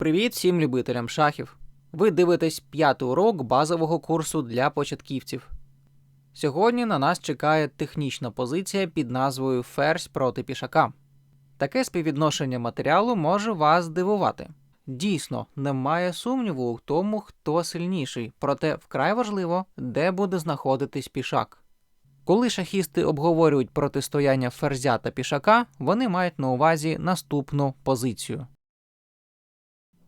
Привіт всім любителям шахів. Ви дивитесь п'ятий урок базового курсу для початківців. Сьогодні на нас чекає технічна позиція під назвою Ферзь проти пішака. Таке співвідношення матеріалу може вас здивувати. Дійсно, немає сумніву у тому, хто сильніший, проте вкрай важливо, де буде знаходитись пішак. Коли шахісти обговорюють протистояння ферзя та пішака, вони мають на увазі наступну позицію.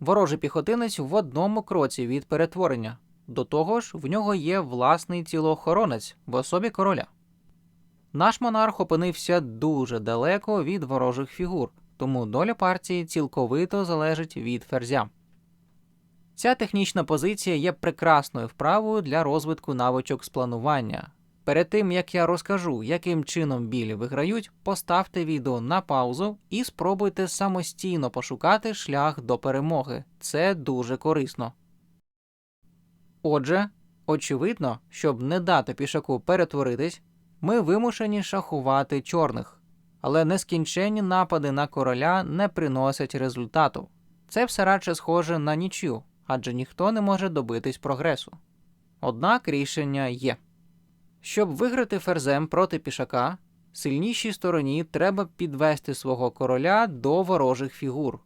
Ворожий піхотинець в одному кроці від перетворення. До того ж, в нього є власний тілоохоронець в особі короля. Наш монарх опинився дуже далеко від ворожих фігур, тому доля партії цілковито залежить від ферзя. Ця технічна позиція є прекрасною вправою для розвитку навичок з планування. Перед тим як я розкажу, яким чином білі виграють, поставте відео на паузу і спробуйте самостійно пошукати шлях до перемоги. Це дуже корисно. Отже, очевидно, щоб не дати пішаку перетворитись, ми вимушені шахувати чорних, але нескінченні напади на короля не приносять результату. Це все радше схоже на нічю, адже ніхто не може добитись прогресу. Однак рішення є. Щоб виграти ферзем проти пішака, сильнішій стороні треба підвести свого короля до ворожих фігур.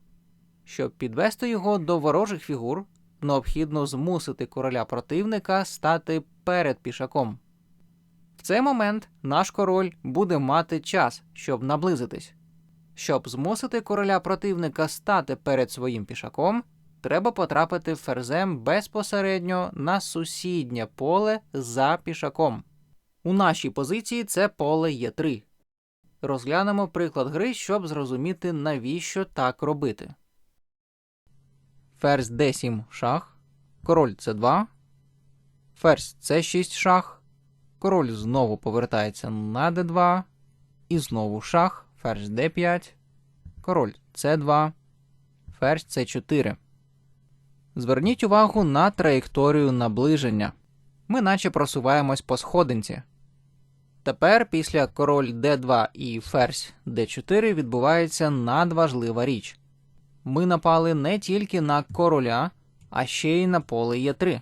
Щоб підвести його до ворожих фігур, необхідно змусити короля противника стати перед пішаком. В цей момент наш король буде мати час, щоб наблизитись. Щоб змусити короля противника стати перед своїм пішаком, треба потрапити ферзем безпосередньо на сусіднє поле за пішаком. У нашій позиції це поле Е3. Розглянемо приклад гри, щоб зрозуміти, навіщо так робити. Ферзь d7 шах, король c2, ферзь c6 шах, король знову повертається на d2, і знову шах, ферзь d5, король c2, ферзь c4. Зверніть увагу на траєкторію наближення. Ми наче просуваємось по сходинці. Тепер після король d2 і ферзь d4 відбувається надважлива річ. Ми напали не тільки на короля, а ще й на поле Е3.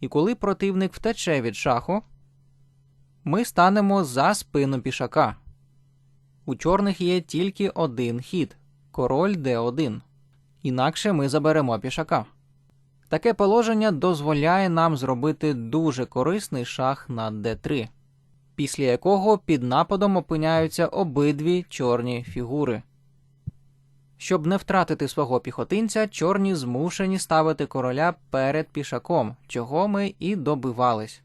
І коли противник втече від шаху, ми станемо за спину пішака. У чорних є тільки один хід король d1. Інакше ми заберемо пішака. Таке положення дозволяє нам зробити дуже корисний шах на d3 після якого під нападом опиняються обидві чорні фігури. Щоб не втратити свого піхотинця, чорні змушені ставити короля перед пішаком, чого ми і добивались.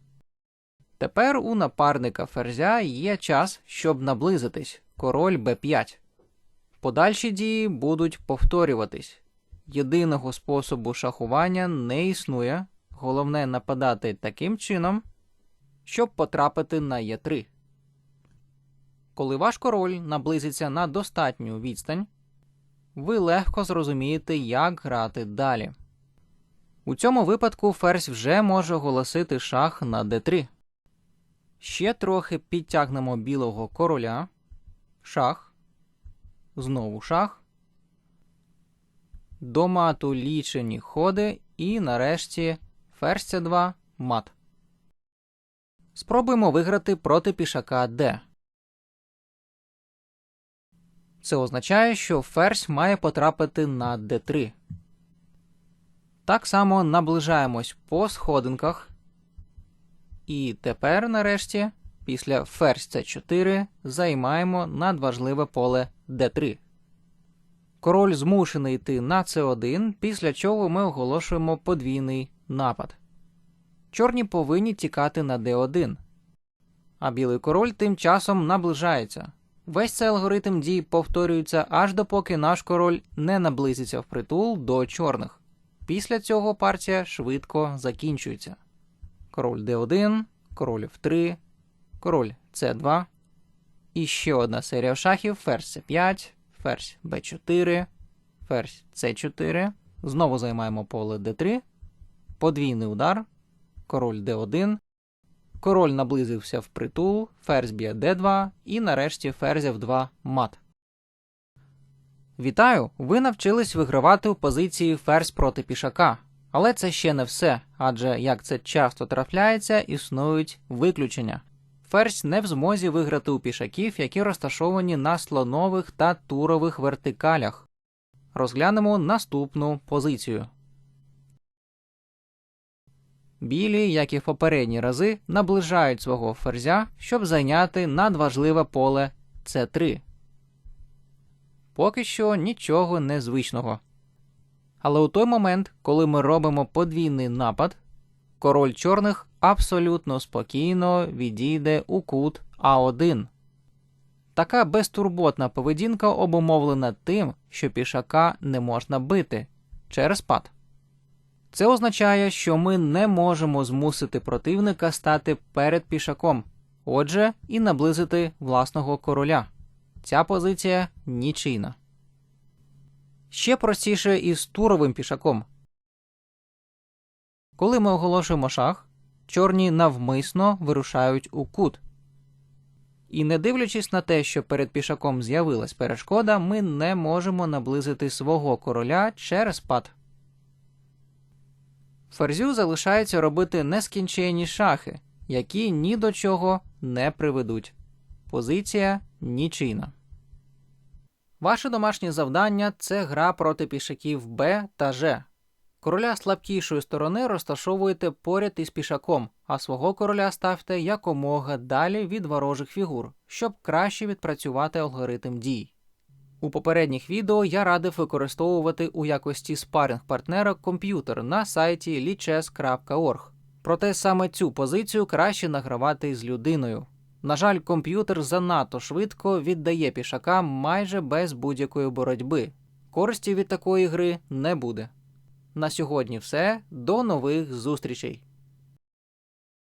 Тепер у напарника ферзя є час, щоб наблизитись король b5. Подальші дії будуть повторюватись. Єдиного способу шахування не існує, головне нападати таким чином, щоб потрапити на Е3. Коли ваш король наблизиться на достатню відстань, ви легко зрозумієте, як грати далі. У цьому випадку ферзь вже може оголосити шах на d3. Ще трохи підтягнемо білого короля, шах, знову шах, до мату лічені ходи і нарешті ферзь c2 мат. Спробуємо виграти проти пішака d. Це означає, що ферзь має потрапити на d3. Так само наближаємось по сходинках. І тепер, нарешті, після ферзь c4 займаємо надважливе поле d3. Король змушений йти на c1, після чого ми оголошуємо подвійний напад. Чорні повинні тікати на d1. А білий король тим часом наближається. Весь цей алгоритм дій повторюється аж допоки наш король не наблизиться впритул до чорних. Після цього партія швидко закінчується. Король d1, король f3, король c2. І ще одна серія шахів: ферзь c5, ферзь b4, ферзь c4. Знову займаємо поле d3, подвійний удар король d1, король наблизився впритул, ферзь б'є d2 і нарешті ферзь f2 мат. Вітаю! Ви навчились вигравати у позиції ферзь проти пішака. Але це ще не все, адже як це часто трапляється, існують виключення. Ферзь не в змозі виграти у пішаків, які розташовані на слонових та турових вертикалях. Розглянемо наступну позицію. Білі, як і в попередні рази, наближають свого ферзя, щоб зайняти надважливе поле С3. Поки що нічого незвичного. Але у той момент, коли ми робимо подвійний напад, король чорних абсолютно спокійно відійде у кут А1. Така безтурботна поведінка обумовлена тим, що пішака не можна бити через пад. Це означає, що ми не можемо змусити противника стати перед пішаком, отже, і наблизити власного короля. Ця позиція нічийна. Ще простіше із туровим пішаком. Коли ми оголошуємо шах, чорні навмисно вирушають у кут. І не дивлячись на те, що перед пішаком з'явилась перешкода, ми не можемо наблизити свого короля через пад. Ферзю залишається робити нескінченні шахи, які ні до чого не приведуть. Позиція нічийна. Ваше домашнє завдання це гра проти пішаків Б та Ж. Короля слабкішої сторони розташовуєте поряд із пішаком, а свого короля ставте якомога далі від ворожих фігур, щоб краще відпрацювати алгоритм дій. У попередніх відео я радив використовувати у якості спаринг-партнера комп'ютер на сайті lichess.org. Проте саме цю позицію краще награвати з людиною. На жаль, комп'ютер занадто швидко віддає пішака майже без будь-якої боротьби. Користі від такої гри не буде. На сьогодні все. До нових зустрічей!